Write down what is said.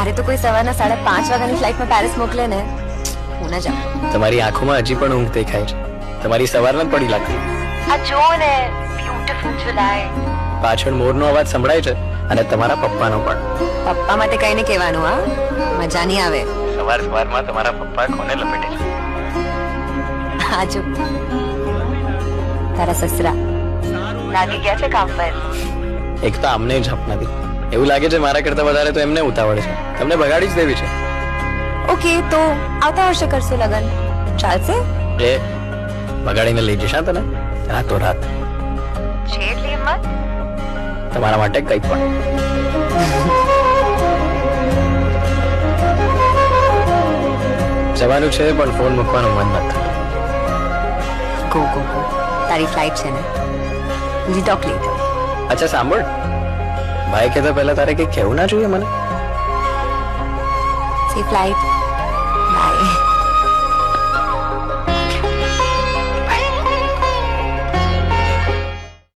મારે તો કોઈ સવારના સાડા પાંચ વાગ્યાની ફ્લાઇટમાં પેરિસ મોકલે ને હું ના જાઉં. તમારી આંખોમાં હજી પણ ઊંઘ દેખાય છે. તમારી સવારના જ પડી લાગતી. આ જો ને બ્યુટીફુલ જુલાઈ પાછળ મોરનો અવાજ સંભળાય છે અને તમારા પપ્પાનો પણ. પપ્પા માટે કઈ ને કહેવાનું આ મજા નહીં આવે. સવાર સવારમાં તમારા પપ્પા કોને લપેટે છે? આ જો. તારા સસરા. લાગી ગયા છે કામ પર. એક તો આમને જપ નથી એવું લાગે છે મારા કરતા વધારે તો એમને ઉતાવળ છે. તમને બગાડી જ દેવી છે. ઓકે તો આવતા વર્ષે કરશે લગન. ચાલશે? એ બગાડીને લઈ જશે તને? રાતો રાત. છે એટલી હિંમત? તમારા માટે કંઈ પણ. જવાનું છે પણ ફોન મૂકવાનું મન નથી ગો ગો ગો તારી ફ્લાઇટ છે ને? વી ટોક લેટર અચ્છા સાંભળ. ભાઈ કહેતા પહેલા તારે કંઈક કહેવું ના જોઈએ મને? C flight